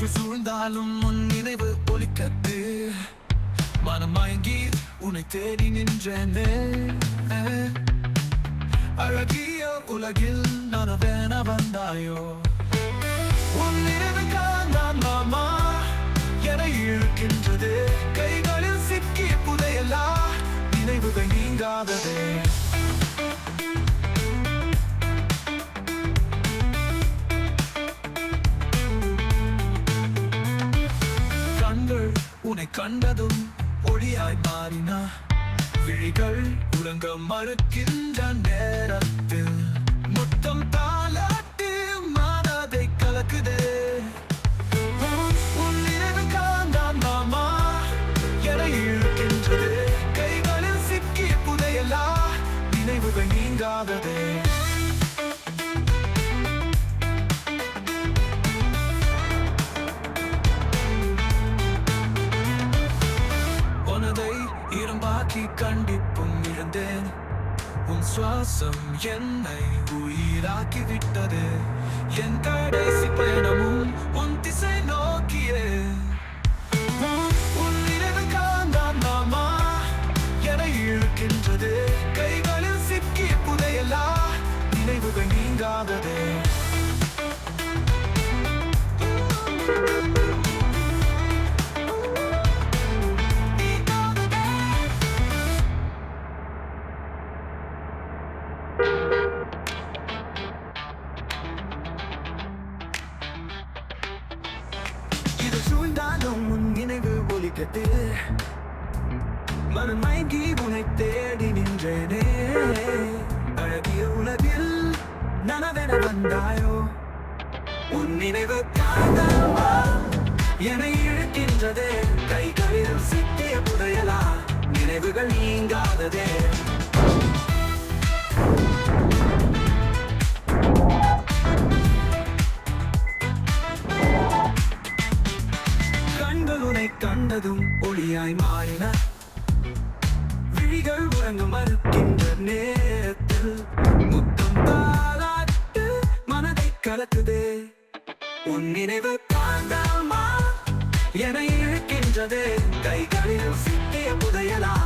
சுற்றி சூழ்ந்தாலும் உன் நினைவு ஒலிக்கத்து மனம் மயங்கி உன்னை தேடி நின்றேனே. அழகிய உலகில் நான் வேண வந்தாயோ? உன் நினைவுக்காக நான் மாமா என இழுக்கின்றது. கைகளில் சிக்கி புதையலா நினைவுகள் நீங்காததே. உன்னை கண்டதும் ஒளியாய் மாறினா. விழிகள் உறங்க மறுக்கின்ற நேரத்தில் முத்தம் தான் சுவாசம் என்னை உயிராக்கி விட்டது என் கடைசி இது சூழ்ந்தாலும் உன் நினைவு ஒலிக்கத்து மனம் மயங்கி உனை தேடி நின்றேனே. அழகிய உலகில் நனவென வந்தாயோ? உன் நினைவு காதமா என்னை இழுக்கின்றதே. கைகளில் சிக்கிய புதையலா? நினைவுகள் நீங்காததே. விழிகள் மறுக்கின்ற நேரத்தில் முத்தம் தாளாட்டு மனதை கலக்குதே. உன் நினைவு காந்தமா என இழுக்கின்றது. கைகளில் சிக்கிய புதையலா?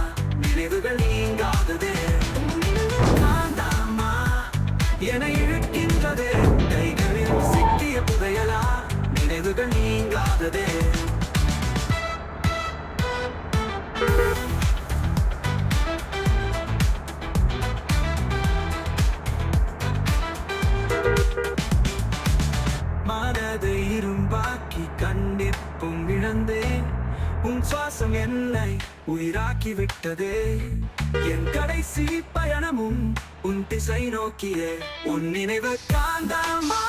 சுவாசம் என்னை உயிராக்கி விட்டதே என் கடைசி பயணமும் உன் திசை நோக்கியே. உன் நினைவு காந்தமா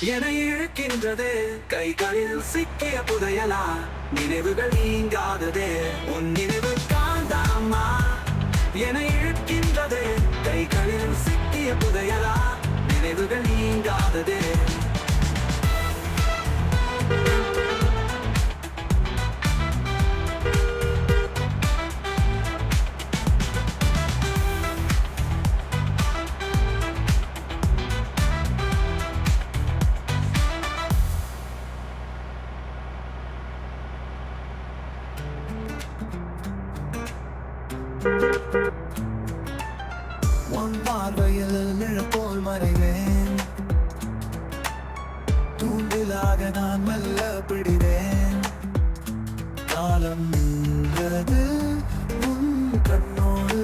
என இழுக்கின்றது. கைகளில் சிக்கிய புதையலா நினைவுகள் நீங்காததே. உன் நினைவு காந்தமா என இழுக்கின்றது. கைகளில் சிக்கிய புதையலா நினைவுகள் நீங்காததே. பிடிவேன் காலம் நின்றது உன் கண்ணோடு.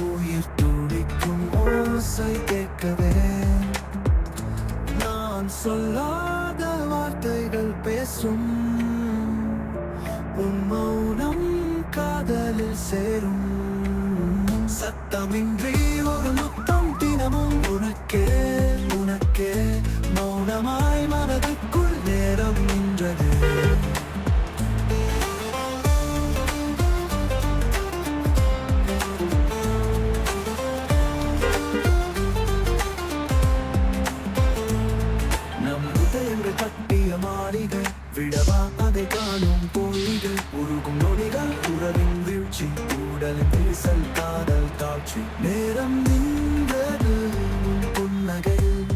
உயிர் துடிக்கும் ஓசை கேட்கவே. நான் சொல்லாத வார்த்தைகள் பேசும். உன் மௌனம் காதலில் சேரும். சத்தமின்றி காதல் பேசல் காதல் காட்சி. நேரம் நின்றது உன் புன்னகையில்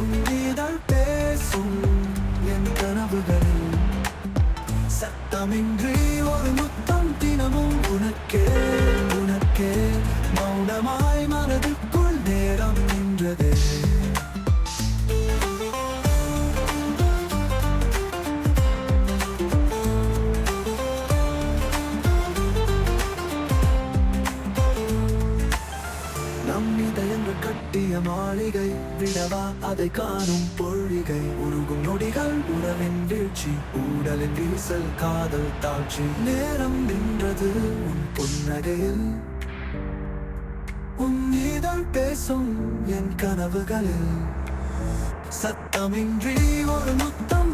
உன்னிதழ் பேசும் என் கனவுகளில் சத்தமின்றி அதை காணும் பொழிகை. உருகும் நொடிகள் உறவின் வீழ்ச்சி. ஊடலின் வீசல் காதல் தாழ்ச்சி. நேரம் நின்றது உன் புன்னகையில். உன் நீதல் பேசும் என் கனவுகளில். சத்தமின்றி ஒரு முத்தம்